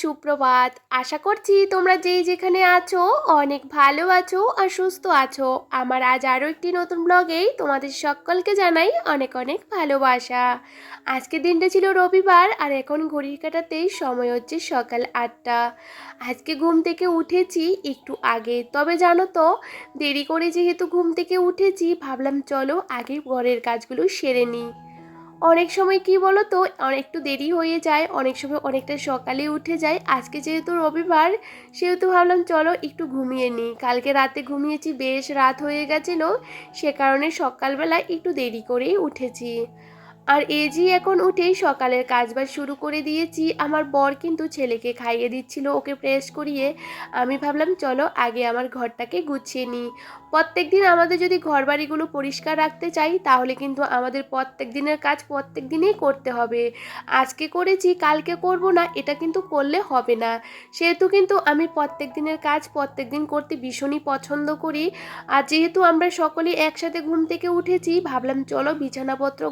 সুপ্রভাত। আশা করছি তোমরা যেই যেখানে আছো, অনেক ভালো আছো আর সুস্থ আছো। আমার আজ আরও একটি নতুন ব্লগেই তোমাদের সকলকে জানাই অনেক অনেক ভালোবাসা। আজকে দিনটা ছিল রবিবার আর এখন ঘড়ির কাটাতেই সময় হচ্ছে সকাল আটটা। আজকে ঘুম থেকে উঠেছি একটু আগে। তবে জানো তো, দেরি করে যেহেতু ঘুম থেকে উঠেছি, ভাবলাম চলো আগে ঘরের কাজগুলো সেরে নিই। অনেক সময় কি বলো তো একটু দেরি হয়ে যায়, অনেক সময় অনেকটা সকালে উঠে যায়। আজকে যেহেতু রবিবার, সেহেতু ভাবলাম চলো একটু ঘুমিয়ে নিই। কালকে রাতে ঘুমিয়েছি, বেশ রাত হয়ে গেছিল, সে কারণে সকালবেলা একটু দেরি করেই উঠেছি। আর এজি এখন উঠেই সকালের কাজবাজ শুরু করে দিয়েছি। আমার বর কিন্তু ছেলেকে খাইয়ে দিচ্ছিল, ওকে প্রেস করিয়ে। আমি ভাবলাম, চলো, আগে আমার ঘরটাকে গুছিয়ে নিই। প্রত্যেক দিন আমাদের যদি ঘর বাড়িগুলো পরিষ্কার রাখতে চাই, তাহলে কিন্তু আমাদের প্রত্যেক দিনের কাজ প্রত্যেক দিনেই করতে হবে। আজকে করেছি, কালকে করব না, এটা কিন্তু করলে হবে না। সেহেতু কিন্তু আমি প্রত্যেক দিনের কাজ প্রত্যেক দিন করতে ভীষণই পছন্দ করি। আর যেহেতু আমরা সকলেই একসাথে ঘুম থেকে উঠেছি, ভাবলাম, চলো, বিছানাপত্র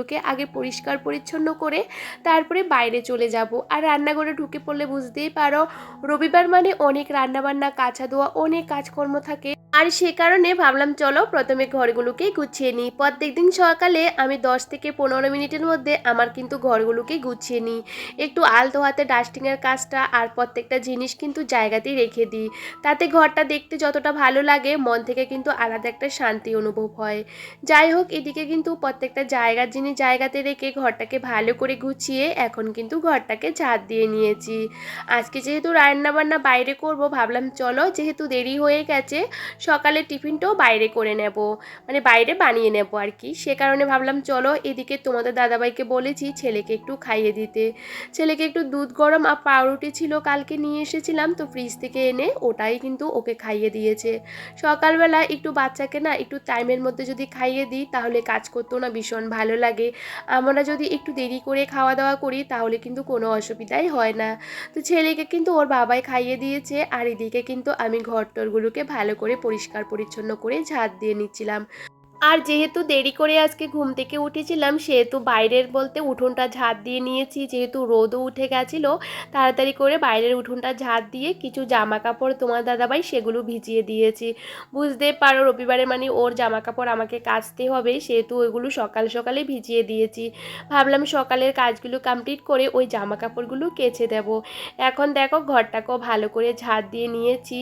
ঘরটরগুলোকে আগে পরিষ্কার পরিচ্ছন্ন করে তারপরে বাইরে চলে যাব। আর রান্নাঘরে ঢুকে পড়লে বুঝতেই পারো, রবিবার মানে অনেক রান্নাবান্না কাঁচা ধোয়া অনেক কাজকর্ম থাকে। আর সে কারণে ভাবলাম, চলো প্রথমে ঘরগুলোকে গুছিয়ে নিই। প্রত্যেক দিন সকালে আমি দশ থেকে পনেরো মিনিটের মধ্যে আমার কিন্তু ঘরগুলোকে গুছিয়ে নিই। একটু আলতো হাতে ডাস্টিংয়ের কাজটা আর প্রত্যেকটা জিনিস কিন্তু জায়গাতেই রেখে দিই। তাতে ঘরটা দেখতে যতটা ভালো লাগে, মন থেকে কিন্তু আলাদা একটা শান্তি অনুভব হয়। যাই হোক, এদিকে কিন্তু প্রত্যেকটা জায়গার জিনিস জায়গাতে রেখে ঘরটাকে ভালো করে গুছিয়ে এখন কিন্তু ঘরটাকে ঝাড় দিয়ে নিয়েছি। আজকে যেহেতু রান্না বান্না বাইরে করব, ভাবলাম চলো যেহেতু দেরি হয়ে গেছে সকালে টিফিনটাও বাইরে করে নেব মানে বাইরে বানিয়ে নেব আর কি। সে কারণে ভাবলাম চলো এদিকে তোমাদের দাদাভাইকে বলেছি ছেলেকে একটু খাইয়ে দিতে। ছেলেকে একটু দুধ গরম আর পাউরুটি ছিল কালকে নিয়ে এসেছিলাম, তো ফ্রিজ থেকে এনে ওটাই কিন্তু ওকে খাইয়ে দিয়েছে। সকালবেলা একটু বাচ্চাকে না একটু টাইমের মধ্যে যদি খাইয়ে দিই, তাহলে কাজ করতেও না ভীষণ ভালো লাগে। আমরা যদি একটু দেরি করে খাওয়া দাওয়া করি, তাহলে কিন্তু কোনো অসুবিধাই হয় না। তো ছেলেকে কিন্তু ওর বাবাই খাইয়ে দিয়েছে, আর এদিকে কিন্তু আমি ঘর টরগুলোকে ভালো করে পরিষ্কার পরিচ্ছন্ন করে ঝাঁট দিয়ে নিচ্ছিলাম। আর যেহেতু দেরি করে আজকে ঘুম থেকে উঠেছিলাম, সেহেতু বাইরের বলতে উঠোনটা ঝাড় দিয়ে নিয়েছি, যেহেতু রোদও উঠে গেছিল, তাড়াতাড়ি করে বাইরের উঠোনটা ঝাড় দিয়ে কিছু জামা কাপড় তোমার দাদাভাই সেগুলো ভিজিয়ে দিয়েছি। বুঝতে পারো রবিবারে মানে ওর জামা কাপড় আমাকে কাচতে হবে, সেহেতু ওইগুলো সকাল সকালে ভিজিয়ে দিয়েছি। ভাবলাম সকালের কাজগুলো কমপ্লিট করে ওই জামা কাপড়গুলো কেচে দেব। এখন দেখো ঘরটাকেও ভালো করে ঝাড় দিয়ে নিয়েছি।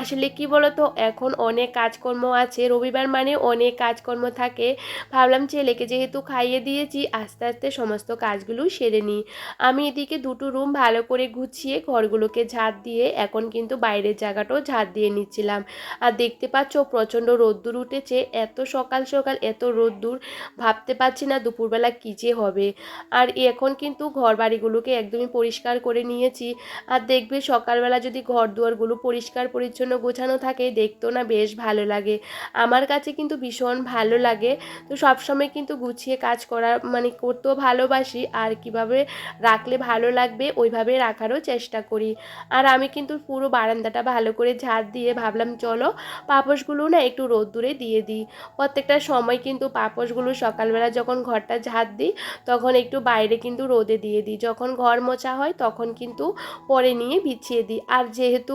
আসলে কি বলতো, এখন অনেক কাজকর্ম আছে, রবিবার মানে অনেক কাজকর্ম থাকে। ভাবলাম ছেলেকে যেহেতু খাইয়ে দিয়েছি, আস্তে আস্তে সমস্ত কাজগুলো সেরে নিই। আমি এদিকে দুটো রুম ভালো করে গুছিয়ে ঘরগুলোকে ঝাড় দিয়ে এখন কিন্তু বাইরের জায়গাটাও ঝাড় দিয়ে নিচ্ছিলাম। আর দেখতে পাচ্ছ প্রচণ্ড রোদ্দুর উঠেছে। এত সকাল সকাল এত রোদ্দুর, ভাবতে পারছি না দুপুরবেলা কী যে হবে। আর এখন কিন্তু ঘর বাড়িগুলোকে একদমই পরিষ্কার করে নিয়েছি। আর দেখবে সকালবেলা যদি ঘর দুয়ারগুলো পরিষ্কার পরিচ্ছন্ন গোছানো থাকে, দেখতেও না বেশ ভালো লাগে। আমার কাছে কিন্তু ভীষণ ভালো লাগে। তো সবসময় কিন্তু গুছিয়ে কাজ করা মানে করতেও ভালোবাসি। আর কীভাবে রাখলে ভালো লাগবে, ওইভাবে রাখারও চেষ্টা করি। আর আমি কিন্তু পুরো বারান্দাটা ভালো করে ঝাড় দিয়ে ভাবলাম, চলো পাপোশগুলো না একটু রোদ্দুরে দিয়ে দিই। প্রত্যেকটা সময় কিন্তু পাপোশগুলো সকালবেলা যখন ঘরটা ঝাড় দিই, তখন একটু বাইরে কিন্তু রোদে দিয়ে দিই। যখন ঘর মোছা হয়, তখন কিন্তু পরে নিয়ে বিছিয়ে দিই। আর যেহেতু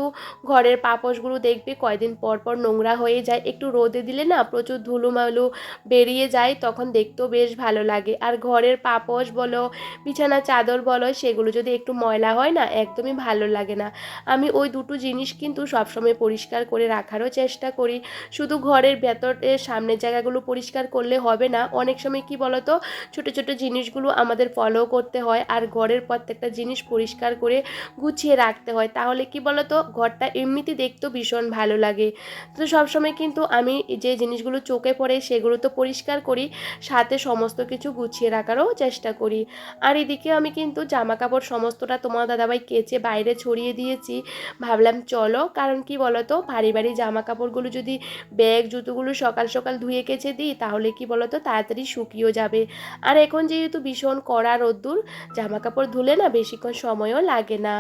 ঘরের পাপোশগুলো দেখবে কয়দিন পর পর নোংরা হয়ে যায়, একটু রোদে দিলে না প্রচুর ধুলোমালু বেরিয়ে যায় তখন দেখতেও বেশ ভালো লাগে। আর ঘরের পাপোশ বলো বিছানা চাদর বলো, সেগুলো যদি একটু ময়লা হয় না, একদমই ভালো লাগে না। আমি ওই দুটো জিনিস কিন্তু সবসময় পরিষ্কার করে রাখারও চেষ্টা করি। শুধু ঘরের ভেতরের সামনের জায়গাগুলো পরিষ্কার করলে হবে না। অনেক সময় কি বলতো, ছোট ছোট জিনিসগুলো আমাদের ফলো করতে হয়, আর ঘরের প্রত্যেকটা জিনিস পরিষ্কার করে গুছিয়ে রাখতে হয়। তাহলে কি বলতো, ঘরটা এমনিতে দেখতেও ভীষণ ভালো লাগে। তো সবসময় কিন্তু আমি যে জিনিসগুলো চোখে পড়ে সেগুলো তো পরিষ্কার করি, সাথে সমস্ত কিছু গুছিয়ে রাখারও চেষ্টা করি। আর এদিকে আমি কিন্তু জামা কাপড় সমস্তটা তোমার দাদাভাই কেচে বাইরে ছড়িয়ে দিয়েছি। ভাবলাম চলো, কারণ কি বলতো ভারী ভারী জামা কাপড়গুলো যদি ব্যাগ, জুতোগুলো সকাল সকাল ধুয়ে কেচে দিই, তাহলে কি বলতো, তাড়াতাড়ি শুকিয়েও যাবে। আর এখন যেহেতু ভীষণ কড়া রোদ্দুর জামা কাপড় ধুলে না বেশিক্ষণ সময়ও লাগে না।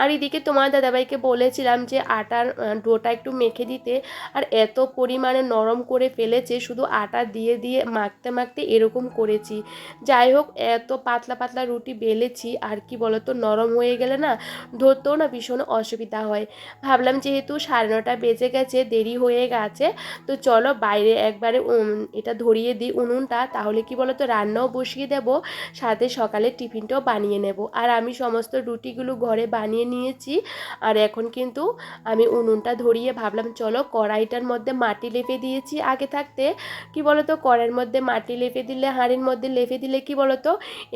আর এদিকে তোমার দাদাভাইকে বলেছিলাম যে আটার ডোটা একটু মেখে দিতে। আর এত পরিমাণে নরম করে ফেলেছে, শুধু শুধু আটা দিয়ে দিয়ে মাখতে মাখতে এরকম করেছি। যাই হোক, এত পাতলা পাতলা রুটি বেলেছি, আর কি বলতো, নরম হয়ে গেলে না ধরতেও না ভীষণ অসুবিধা হয়। ভাবলাম যেহেতু সাড়ে নটা বেজে গেছে, দেরি হয়ে গেছে, তো চলো বাইরে একবারে এটা ধরিয়ে দিই উনুনটা, তাহলে কি বলতো, রান্নাও বসিয়ে দেব, সাথে সকালে টিফিনটাও বানিয়ে নেব। আর আমি সমস্ত রুটিগুলো ঘরে বানিয়ে নিয়েছি, আর এখন কিন্তু আমি উনুনটা ধরিয়ে ভাবলাম, চলো কড়াইটার মধ্যে মাটি লেপে দিয়েছি আগে থাকতে কি বলতো, কড়াইয়ের মধ্যে মাটি লেপে দিলে, হাঁড়ির মধ্যে লেপে দিলে কি বলতো,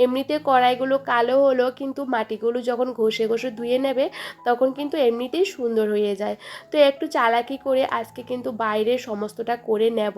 এমনিতে কড়াইগুলো কালো হলো, কিন্তু মাটিগুলো যখন ঘষে ঘষে ধুয়ে নেবে, তখন কিন্তু এমনিতেই সুন্দর হয়ে যায়। তো একটু চালাকি করে আজকে কিন্তু বাইরে সমস্তটা করে নেব।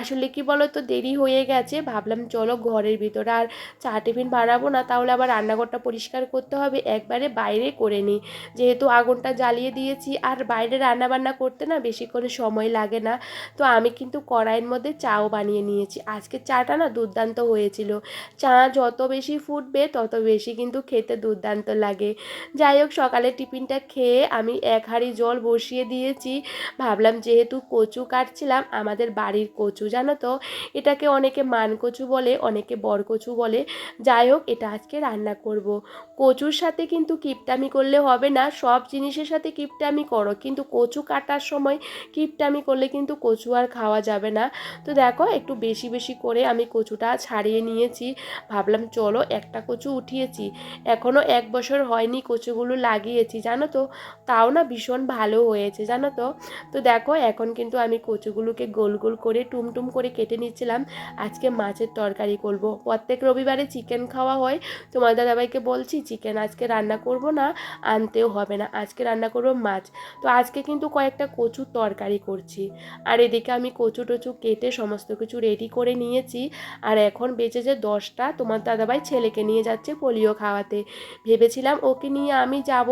আসলে কি বলতো, দেরি হয়ে গেছে, ভাবলাম চলো ঘরের ভিতরে আর চা টিফিন বানাবো না, তাহলে আবার রান্নাঘরটা পরিষ্কার করতে হবে, একবারে বাইরে করে নিই। যেহেতু আগুনটা জ্বালিয়ে দিয়েছি, আর বাইরে রান্না বান্না করতে না বেশিক্ষণ সময় লাগে না, তো আমি কিন্তু কড়াইয়ের মধ্যে চাও বানিয়ে নিয়েছি। আজকে চাটা না দুর্দান্ত হয়েছিল। চা যত বেশি ফুটবে, তত বেশি কিন্তু খেতে দুর্দান্ত লাগে। যাই হোক সকালে টিফিনটা খেয়ে আমি এক হাঁড়ি জল বসিয়ে দিয়েছি। ভাবলাম যেহেতু কচু কাটছিলাম, আমাদের বাড়ির কচু, জানো তো? এটাকে অনেকে মান কচু বলে, অনেকে বর কচু বলে। যাই হোক, এটা আজকে রান্না করব। কচুর সাথে কিন্তু কিপটামি করলে হবে না, সব জিনিসের সাথে কিপটামি করো। কিন্তু কচু কাটার সময় কিপটামি করলে কিন্তু কচু আর খাওয়া যাবে না। তো দেখো, একটু বেশি বেশি করে আমি কচুটা ছাড়িয়ে নিয়েছি। ভাবলাম চলো একটা কচু উঠিয়েছি। এখনও এক বছর হয়নি কচুগুলো লাগিয়েছি, জানো তো? তাও না ভীষণ ভালো হয়েছে, জানো তো? তো দেখো, এখন কিন্তু আমি কচুগুলোকে গোল গোল করে টুমটুম করে কেটে নিচ্ছিলাম। আজকে মাছের তরকারি করব। প্রত্যেক রবিবারে চিকেন খাওয়া হয়। তোমার দাদাভাইকে বলছি, চিকেন আজকে রান্না করব না, আনতেও হবে না। আজকে রান্না করব মাছ। তো আজকে কিন্তু কয়েকটা কচুর তরকারি করছি। আর এদিকে আমি কচু টচু কেটে সমস্ত কিছু রেডি করে নিয়েছি। আর এখন বেঁচেছে দশটা, তোমার দাদাভাই ছেলেকে নিয়ে যাচ্ছে পোলিও খাওয়াতে। ভেবেছিলাম ওকে নিয়ে আমি যাব।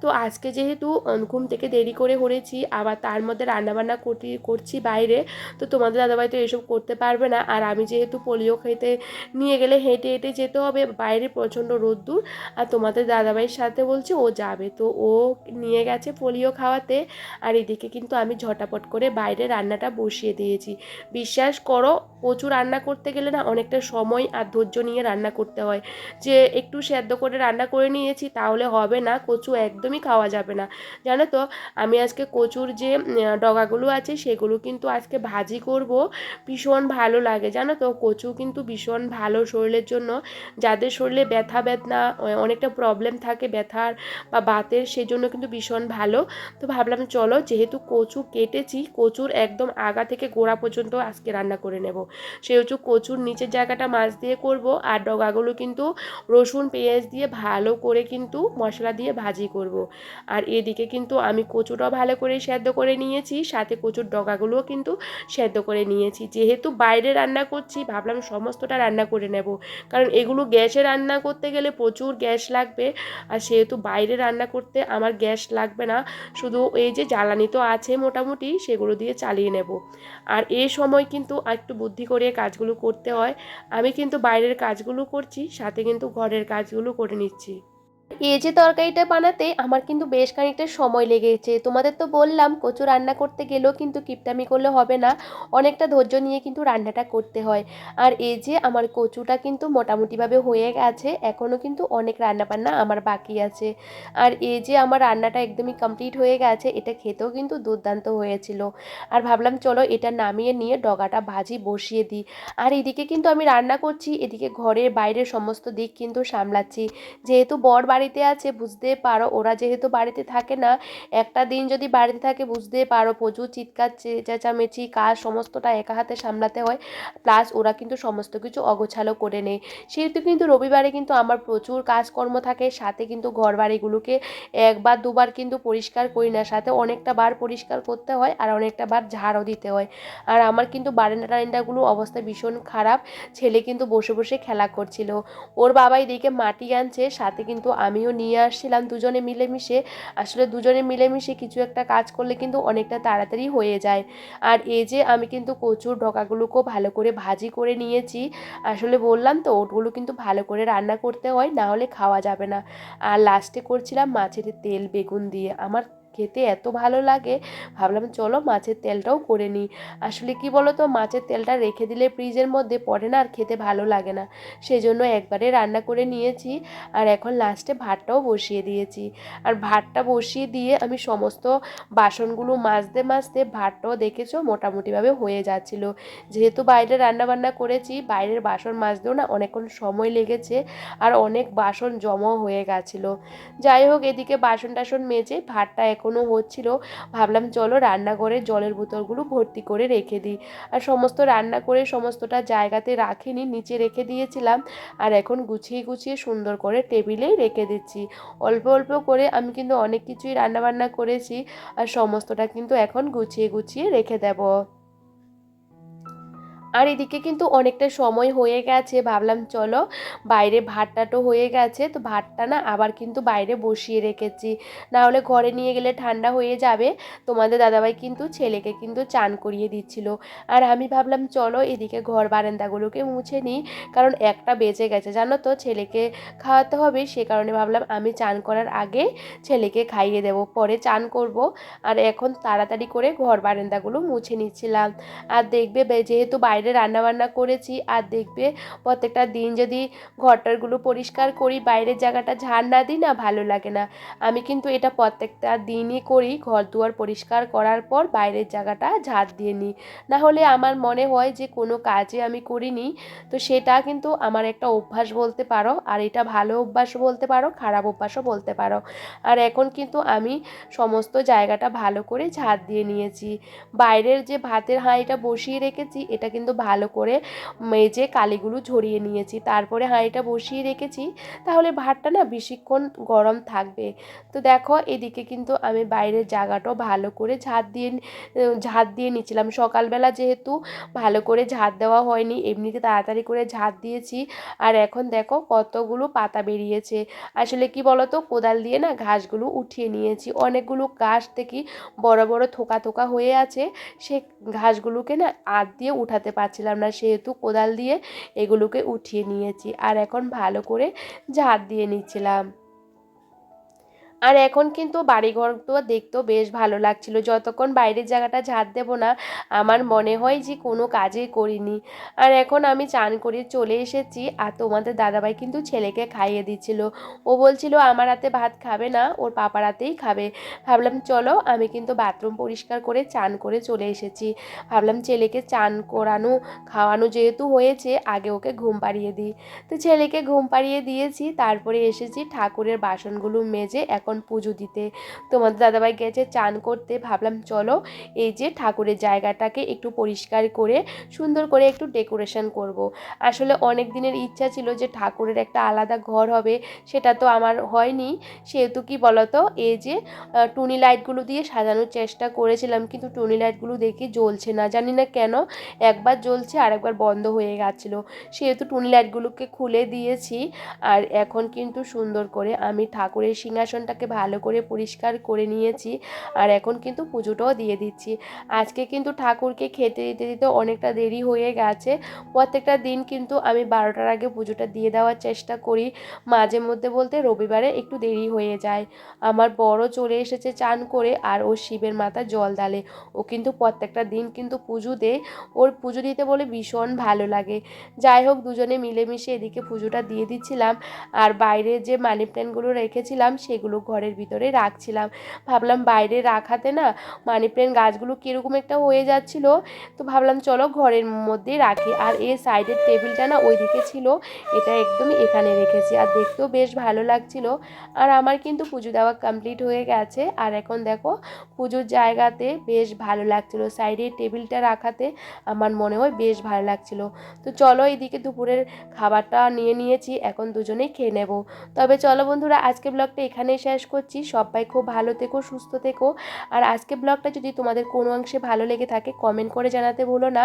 তো আজকে যেহেতু ঘুম থেকে দেরি করে করেছি, আবার তার মধ্যে রান্নাবান্না করতে, করছি বাইরে, তো তোমাদের দাদাভাই তো এসব করতে পারবে না। আর আমি যেহেতু পোলিও খেতে নিয়ে গেলে হেঁটে হেঁটে যেতে হবে, বাইরে প্রচণ্ড রোদ্দুর। আর তোমাদের দাদাভাইয়ের সাথে বলছে ও যাবে। তো ও নিয়ে গেছে পোলিও খাওয়াতে। আর এদিকে কিন্তু আমি ঝটাপট করে বাইরে রান্নাটা বসিয়ে দিয়েছি। বিশ্বাস করো প্রচুর রান্না করতে গেলে না অনেকটা সময় আর ধৈর্য নিয়ে রান্না করতে হয়। যে একটু সেদ্ধ করে রান্না করে নিয়েছি তাহলে হবে না, কচু একদমই খাওয়া যাবে না। জানো তো, আমি আজকে কচুর যে ডগাগুলো আছে সেগুলো কিন্তু আজকে ভাজি করব, ভীষণ ভালো লাগে। জানো তো, কচু কিন্তু ভীষণ ভালো শরীরের জন্য। যাদের শরীরে ব্যথা বেদনা অনেকটা প্রবলেম থাকে ব্যথার বা বাতের, সেজন্য কিন্তু ভীষণ ভালো। তো ভাবলাম চলো, যেহেতু কচু কেটেছি, কচুর একদম আগা থেকে গোড়া পর্যন্ত আজকে রান্না করে নেব। সেহেতু কচুর নিচের জায়গাটা মাছ দিয়ে করব আর ডগাগুলো কিন্তু রসুন, পেঁয়াজ দিয়ে ভালো করে কিন্তু মশলা দিয়ে ভাজি করব। আর এদিকে কিন্তু আমি কচুটাও ভালো করে সেদ্ধ করে নিয়েছি, সাথে কচুর ডগাগুলোও কিন্তু সেদ্ধ করে নিয়েছি। যেহেতু বাইরে রান্না করছি, ভাবলাম সমস্তটা রান্না করে নেব। কারণ এগুলো গ্যাসে রান্না করতে গেলে প্রচুর গ্যাস লাগবে। আর সেহেতু বাইরে রান্না করতে আমার গ্যাস লাগবে না, শুধু এই যে জ্বালানি তো আছে মোটামুটি, সেগুলো দিয়ে চালিয়ে নেব। আর এই সময় কিন্তু একটু বুদ্ধি করে কাজগুলো করতে হয়। আমি কিন্তু বাইরের কাজগুলো করছি, সাথে কিন্তু ঘরের কাজগুলো করে নিচ্ছি। এই যে তরকারিটা বানাতে আমার কিন্তু বেশ খানিকটা সময় লেগেছে। তোমাদের তো বললাম, কচু রান্না করতে গেলেও কিন্তু কিপটামি করলে হবে না। অনেকটা ধৈর্য নিয়ে কিন্তু রান্নাটা করতে হয়। আর এই যে আমার কচুটা কিন্তু মোটামুটিভাবে হয়ে গেছে এখনও কিন্তু অনেক রান্নাবান্না আমার বাকি আছে। আর এই যে আমার রান্নাটা একদমই কমপ্লিট হয়ে গেছে, এটা খেতেও কিন্তু দুর্দান্ত হয়েছিল। আর ভাবলাম, চলো এটা নামিয়ে নিয়ে ডগাটা ভাজি বসিয়ে দিই। আর এদিকে কিন্তু আমি রান্না করছি, এদিকে ঘরের বাইরের সমস্ত দিক কিন্তু সামলাচ্ছি। যেহেতু বর বাড়িতে আছে বুঝতে পারো। ওরা যেহেতু বাড়িতে থাকে না, একটা দিন যদি বাড়িতে থাকে বুঝতে পারো। প্রচুর চিৎকার চেঁচামেচি, কাজ সমস্তটা একা হাতে সামলাতে হয়। প্লাস ওরা কিন্তু সমস্ত কিছু অগোছালো করে নেয়। সেহেতু কিন্তু রবিবারে কিন্তু আমার প্রচুর কাজকর্ম থাকে। সাথে কিন্তু ঘর বাড়িগুলোকে একবার, দুবার কিন্তু পরিষ্কার করি না। সাথে অনেকটা বার পরিষ্কার করতে হয় আর অনেকটা বার ঝাড়ও দিতে হয়। আর আমার কিন্তু বারান্দা টারেন্ডাগুলো অবস্থা ভীষণ খারাপ। ছেলে কিন্তু বসে বসে খেলা করছিল। ওর বাবা এদিকে মাটি আনছে, সাথে কিন্তু আমিও নিয়ে আসছিলাম, দুজনে মিলেমিশে। আসলে দুজনে মিলেমিশে কিছু একটা কাজ করলে কিন্তু অনেকটা তাড়াতাড়ি হয়ে যায়। আর এই যে আমি কিন্তু কচুর ঢোকাগুলোকেও ভালো করে ভাজি করে নিয়েছি। আসলে বললাম তো ওটগুলো কিন্তু ভালো করে রান্না করতে হয়, না হলে খাওয়া যাবে না। আর লাস্টে করছিলাম মাছের তেল বেগুন দিয়ে। আমার খেতে এত ভালো লাগে। ভাবলাম চলো মাছের তেলটাও করে নিই। আসলে কি বলো তো মাছের তেলটা রেখে দিলে ফ্রিজের মধ্যে পড়ে না আর খেতে ভালো লাগে না। সেজন্য একবারে রান্না করে নিয়েছি আর এখন লাস্টে ভাতটাও বসিয়ে দিয়েছি। আর ভাতটা বসিয়ে দিয়ে আমি সমস্ত বাসনগুলো মাজতে মাজতে ভাতটাও দেখেছ মোটামুটিভাবে হয়ে যাচ্ছিল। যেহেতু বাইরে রান্না বান্না করেছি, বাইরের বাসন মাজতেও না অনেকক্ষণ সময় লেগেছে আর অনেক বাসন জমাও হয়ে গেছিল। যাই হোক, এদিকে বাসন টাসন মেজে ভাতটা এখনও হচ্ছিল। ভাবলাম চলো রান্নাঘরে জলের বোতলগুলো ভর্তি করে রেখে দিই। আর সমস্ত রান্না করে সমস্তটা জায়গাতে রাখিনি, নিচে রেখে দিয়েছিলাম। আর এখন গুছিয়ে গুছিয়ে সুন্দর করে টেবিলেই রেখে দিচ্ছি। অল্প অল্প করে আমি কিন্তু অনেক কিছুই রান্নাবান্না করেছি। আর সমস্তটা কিন্তু এখন গুছিয়ে গুছিয়ে রেখে দেবো। আর এদিকে কিন্তু অনেকটা সময় হয়ে গেছে। ভাবলাম, চলো বাইরে ভাতটা তো হয়ে গেছে, তো ভাতটা না আবার কিন্তু বাইরে বসিয়ে রেখেছি। না হলে ঘরে নিয়ে গেলে ঠান্ডা হয়ে যাবে। তোমাদের দাদাভাই কিন্তু ছেলেকে কিন্তু চান করিয়ে দিচ্ছিল। আর আমি ভাবলাম, চলো এদিকে ঘর বারান্দাগুলোকে মুছে নিই, কারণ একটা বেজে গেছে। জানো তো, ছেলেকে খাওয়াতে হবে, সে কারণে ভাবলাম আমি চান করার আগে ছেলেকে খাইয়ে দেব, পরে চান করব। আর এখন তাড়াতাড়ি করে ঘর বারান্দাগুলো মুছে নিচ্ছিলাম। আর দেখবে যেহেতু বাইরে রান্নাবান্না করেছি আর দেখবে প্রত্যেকটা দিন যদি ঘরটারগুলো পরিষ্কার করি, বাইরের জায়গাটা ঝাড় না দিই না ভালো লাগে না। আমি কিন্তু এটা প্রত্যেকটা দিনই করি, ঘর দুয়ার পরিষ্কার করার পর বাইরের জায়গাটা ঝাড় দিয়ে নিই। না হলে আমার মনে হয় যে কোনো কাজে আমি করিনি, তো সেটা কিন্তু আমার একটা অভ্যাস বলতে পারো, আর এটা ভালো অভ্যাস বলতে পারো, খারাপ অভ্যাসও বলতে পারো। আর এখন কিন্তু আমি সমস্ত জায়গাটা ভালো করে ঝাড় দিয়ে নিয়েছি। বাইরের যে ভাতের হাঁড়িটা বসিয়ে রেখেছি, এটা কিন্তু ভালো করে মেজে কালিগুলো ঝরিয়ে নিয়েছি। তারপরে হাঁড়িটা বসিয়ে রেখেছি। তাহলে ভাতটা না বেশিক্ষণ গরম থাকবে। তো দেখো, এদিকে কিন্তু আমি বাইরের জায়গাটাও ভালো করে ঝাঁট দিয়ে ঝাঁট দিয়ে নিচ্ছিলাম। সকালবেলা যেহেতু ভালো করে ঝাঁট দেওয়া হয়নি, এমনিতে তাড়াতাড়ি করে ঝাঁট দিয়েছি। আর এখন দেখো কতগুলো পাতা বেরিয়েছে। আসলে কি বলতো, কোদাল দিয়ে না ঘাসগুলো উঠিয়ে নিয়েছি। অনেকগুলো গাছ থেকে বড় বড় থোকা থোকা হয়ে আছে। সে ঘাসগুলোকে না আদ দিয়ে উঠাতে পারছিলাম না, সেহেতু কোদাল দিয়ে এগুলোকে উঠিয়ে নিয়েছি। আর এখন ভালো করে ঝাড় দিয়ে নিচ্ছিলাম। আর এখন কিন্তু বাড়িঘর তো দেখতেও বেশ ভালো লাগছিল। যতক্ষণ বাইরের জায়গাটা ঝাড় দেবো না, আমার মনে হয় যে কোনো কাজই করিনি। আর এখন আমি চান করে চলে এসেছি আর তোমাদের দাদাভাই কিন্তু ছেলেকে খাইয়ে দিচ্ছিল। ও বলছিল, আমার হাতে ভাত খাবে না, ওর পাপার হাতেই খাবে। ভাবলাম, চলো, আমি কিন্তু বাথরুম পরিষ্কার করে চান করে চলে এসেছি। ভাবলাম, ছেলেকে চান করানো, খাওয়ানো যেহেতু হয়েছে, আগে ওকে ঘুম পাড়িয়ে দিই। তো ছেলেকে ঘুম পাড়িয়ে দিয়েছি, তারপরে এসেছি ঠাকুরের বাসনগুলো মেজে এখন পুজো দিতে। তোমাদের দাদাভাই গেছে চান করতে। ভাবলাম, চলো এই যে ঠাকুরের জায়গাটাকে একটু পরিষ্কার করে, সুন্দর করে একটু ডেকোরেশন করব। আসলে অনেক দিনের ইচ্ছা ছিল যে ঠাকুরের একটা আলাদা ঘর হবে, সেটা তো আমার হয়নি। সেহেতু কি বলতো, এই যে টুনি লাইটগুলো দিয়ে সাজানোর চেষ্টা করেছিলাম, কিন্তু টুনি লাইটগুলো দেখি জ্বলছে না। জানি না কেন, একবার জ্বলছে আর একবার বন্ধ হয়ে গেছিল। সেহেতু টুনি লাইটগুলোকে খুলে দিয়েছি, আর এখন কিন্তু সুন্দর করে আমি ঠাকুরের সিংহাসনটাকে ভালো করে পরিষ্কার করে নিয়েছি আর এখন কিন্তু পুজোটাও দিয়ে দিচ্ছি। আজকে কিন্তু ঠাকুরকে খেতে দিতে দিতে অনেকটা দেরি হয়ে গেছে। প্রত্যেকটা দিন কিন্তু আমি বারোটার আগে পুজোটা দিয়ে দেওয়ার চেষ্টা করি। মাঝে মধ্যে বলতে রবিবারে একটু দেরি হয়ে যায়। আমার বড় চলে এসেছে চান করে আর ও শিবের মাথা জল ডালে ও কিন্তু প্রত্যেকটা দিন কিন্তু পুজো দেয়। ওর পুজো দিতে বলে ভীষণ ভালো লাগে। যাই হোক, দুজনে মিলেমিশে এদিকে পুজোটা দিয়ে দিচ্ছিলাম। আর বাইরে যে মানি প্ল্যান্টগুলো রেখেছিলাম, সেগুলো ঘরের ভিতরে রাখছিলাম। ভাবলাম বাইরে রাখাতে না মানি প্ল্যান্ট গাছগুলো কীরকম একটা হয়ে যাচ্ছিল, তো ভাবলাম চলো ঘরের মধ্যেই রাখি। আর এই সাইডের টেবিলটা না ওইদিকে ছিল, এটা একদমই এখানে রেখেছি। আর দেখতেও বেশ ভালো লাগছিল। আর আমার কিন্তু পুজো দেওয়া কমপ্লিট হয়ে গেছে। আর এখন দেখো পুজোর জায়গাতে বেশ ভালো লাগছিল। সাইডে টেবিলটা রাখাতে আমার মনে হয় বেশ ভালো লাগছিল। তো চলো এদিকে দুপুরের খাবারটা নিয়ে নিয়েছি, এখন দুজনেই খেয়ে নেব। তবে চলো বন্ধুরা, আজকে ব্লগটা এখানেই শেষ করছি। সবাই খুব ভালো থেকো, সুস্থ থেকো। আর আজকে ব্লগটা যদি তোমাদের কোনো অংশে ভালো লেগে থাকে কমেন্ট করে জানাতে ভুলো না।